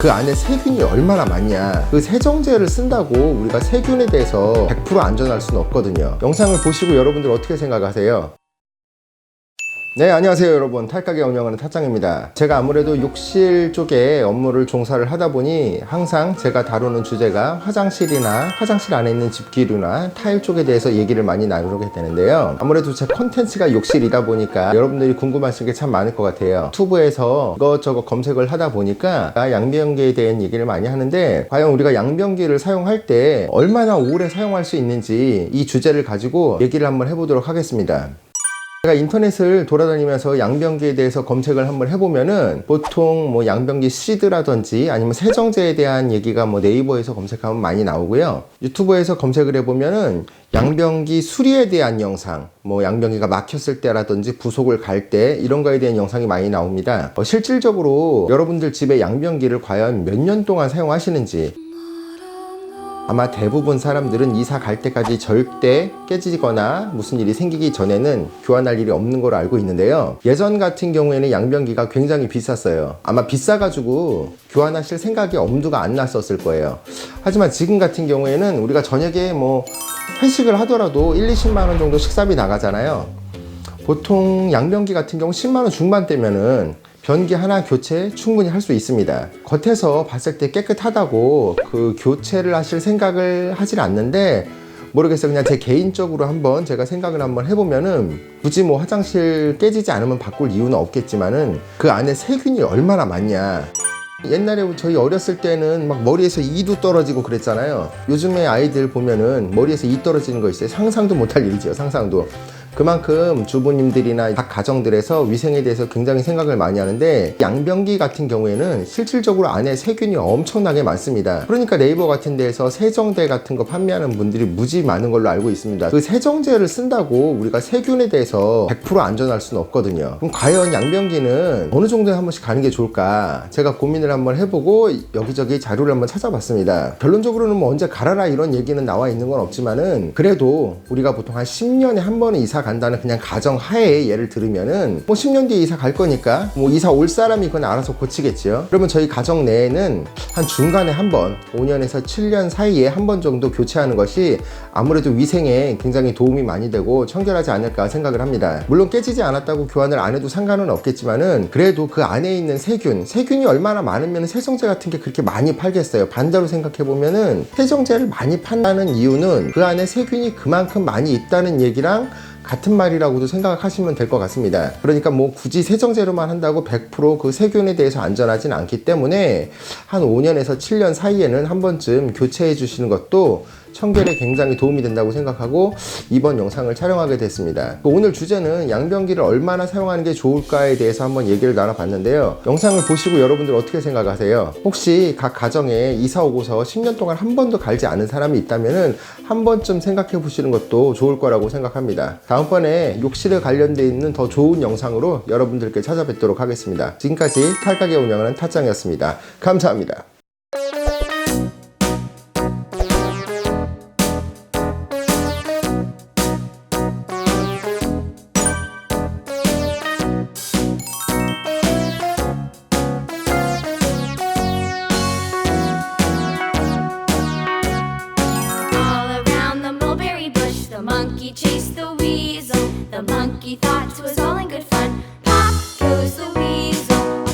그 안에 세균이 얼마나 많냐 그 세정제를 쓴다고 우리가 세균에 대해서 100% 안전할 수는 없거든요 영상을 보시고 여러분들 어떻게 생각하세요? 네 안녕하세요 여러분. 탈가게 운영하는 타짱입니다. 제가 아무래도 욕실 쪽에 업무를 종사를 하다 보니 항상 제가 다루는 주제가 화장실이나 화장실 안에 있는 집기류나 타일 쪽에 대해서 얘기를 많이 나누게 되는데요. 아무래도 제 컨텐츠가 욕실이다 보니까 여러분들이 궁금하신 게 참 많을 것 같아요. 유튜브에서 이것저것 검색을 하다 보니까 양변기에 대한 얘기를 많이 하는데 과연 우리가 양변기를 사용할 때 얼마나 오래 사용할 수 있는지 이 주제를 가지고 얘기를 한번 해보도록 하겠습니다 제가 인터넷을 돌아다니면서 양변기에 대해서 검색을 한번 해보면은 보통 뭐 양변기 시드라든지 아니면 세정제에 대한 얘기가 뭐 네이버에서 검색하면 많이 나오고요. 유튜브에서 검색을 해보면은 양변기 수리에 대한 영상, 뭐 양변기가 막혔을 때라든지 부속을 갈 때 이런 거에 대한 영상이 많이 나옵니다. 어, 실질적으로 여러분들 집에 양변기를 과연 몇 년 동안 사용하시는지 아마 대부분 사람들은 이사 갈 때까지 절대 깨지거나 무슨 일이 생기기 전에는 교환할 일이 없는 걸로 알고 있는데요. 예전 같은 경우에는 양변기가 굉장히 비쌌어요. 아마 비싸가지고 교환하실 생각이 엄두가 안 났었을 거예요. 하지만 지금 같은 경우에는 우리가 저녁에 뭐 회식을 하더라도 1, 20만 원 정도 식사비 나가잖아요. 보통 양변기 같은 경우 10만 원 중반대면은 변기 하나 교체 충분히 할 수 있습니다. 겉에서 봤을 때 깨끗하다고 그 교체를 하실 생각을 하질 않는데 모르겠어요. 그냥 제 개인적으로 한번 제가 생각을 한번 해보면은 굳이 뭐 화장실 깨지지 않으면 바꿀 이유는 없겠지만은 그 안에 세균이 얼마나 많냐. 옛날에 저희 어렸을 때는 막 머리에서 이도 떨어지고 그랬잖아요. 요즘에 아이들 보면은 머리에서 이 떨어지는 거 있어요. 상상도 못할 일이죠. 상상도. 그만큼 주부님들이나 각 가정들에서 위생에 대해서 굉장히 생각을 많이 하는데 양변기 같은 경우에는 실질적으로 안에 세균이 엄청나게 많습니다. 그러니까 네이버 같은 데에서 세정제 같은 거 판매하는 분들이 무지 많은 걸로 알고 있습니다. 그 세정제를 쓴다고 우리가 세균에 대해서 100% 안전할 수는 없거든요. 그럼 과연 양변기는 어느 정도에 한 번씩 가는 게 좋을까? 제가 고민을 한번 해보고 여기저기 자료를 한번 찾아봤습니다. 결론적으로는 뭐 언제 갈아라 이런 얘기는 나와 있는 건 없지만은 그래도 우리가 보통 한 10년에 한 번은 이사 간다는 그냥 가정 하에 예를 들으면은 뭐 10년 뒤에 이사 갈 거니까 뭐 이사 올 사람이 그건 알아서 고치겠죠. 그러면 저희 가정 내에는 한 중간에 한 번, 5년에서 7년 사이에 한 번 정도 교체하는 것이 아무래도 위생에 굉장히 도움이 많이 되고 청결하지 않을까 생각을 합니다. 물론 깨지지 않았다고 교환을 안 해도 상관은 없겠지만은 그래도 그 안에 있는 세균, 세균이 얼마나 많으면 세정제 같은 게 그렇게 많이 팔겠어요. 반대로 생각해 보면은 세정제를 많이 판다는 이유는 그 안에 세균이 그만큼 많이 있다는 얘기랑 같은 말이라고도 생각하시면 될 것 같습니다. 그러니까 뭐 굳이 세정제로만 한다고 100%그 세균에 대해서 안전하진 않기 때문에 한 5년에서 7년 사이에는 한 번쯤 교체해 주시는 것도 청결에 굉장히 도움이 된다고 생각하고 이번 영상을 촬영하게 됐습니다. 오늘 주제는 양변기를 얼마나 사용하는 게 좋을까에 대해서 한번 얘기를 나눠봤는데요. 영상을 보시고 여러분들 어떻게 생각하세요? 혹시 각 가정에 이사 오고서 10년 동안 한 번도 갈지 않은 사람이 있다면은 한 번쯤 생각해 보시는 것도 좋을 거라고 생각합니다. 다음번에 욕실에 관련돼 있는 더 좋은 영상으로 여러분들께 찾아뵙도록 하겠습니다. 지금까지 탈가게 운영하는 타짱이었습니다. 감사합니다. chase.